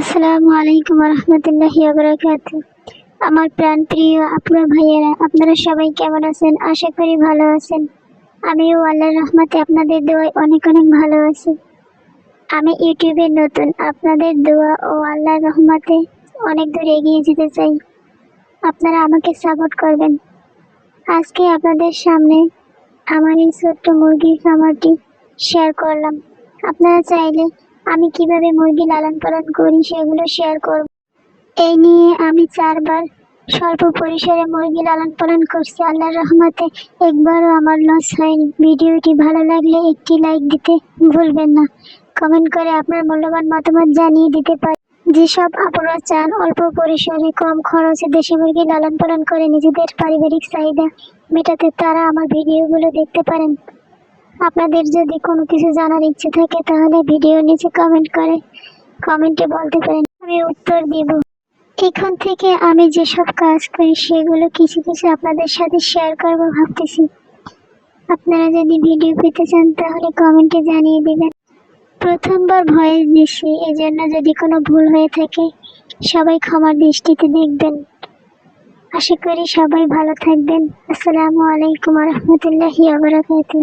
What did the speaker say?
আসসালামু আলাইকুম রহমতুল্লাহি বারাকাত আমার প্রাণ প্রিয় আপুরা ভাইয়েরা, আপনারা সবাই কেমন আছেন? আশা করি ভালো আছেন। আমিও আল্লাহর রহমতে আপনাদের দোয়ায় অনেক অনেক ভালো আছি। আমি ইউটিউবে নতুন, আপনাদের দোয়া ও আল্লাহর রহমতে অনেক দূর এগিয়ে যেতে চাই। আপনারা আমাকে সাপোর্ট করবেন। আজকে আপনাদের সামনে আমার এই ছোট্ট মুরগির খামারটি শেয়ার করলাম। আপনারা চাইলে আমি কীভাবে মুরগি লালন পালন করি সেগুলো শেয়ার করব। এই নিয়ে আমি চারবার স্বল্প পরিসরে মুরগি লালন পালন করছি। আল্লাহর রহমতে একবারও আমার লস হয়নি। ভিডিওটি ভালো লাগলে একটি লাইক দিতে ভুলবেন না। কমেন্ট করে আপনার মূল্যবান মতামত জানিয়ে দিতে পারেন যেসব আপনারা চান, অল্প পরিসরে কম খরচে দেশি মুরগি লালন পালন করে নিজেদের পারিবারিক চাহিদা মেটাতে তারা আমার ভিডিওগুলো দেখতে পারেন। আপনাদের যদি কোনো কিছু জানার ইচ্ছে থাকে, তাহলে ভিডিও নিচে কমেন্ট করে কমেন্টে বলতে পারেন। আমি উত্তর দিব। এখান থেকে আমি যেসব কাজ করি, সেগুলো কিছু কিছু আপনাদের সাথে শেয়ার করব ভাবতেছি। আপনারা যদি ভিডিও পেতে চান, তাহলে কমেন্টে জানিয়ে দেবেন। প্রথমবার ভয়েস দিচ্ছি এজন্য যদি কোনো ভুল হয়ে থাকে, সবাই ক্ষমার দৃষ্টিতে দেখবেন। আশা করি সবাই ভালো থাকবেন। আসসালামু আলাইকুম রহমতুল্লাহি আবরাকাতুহ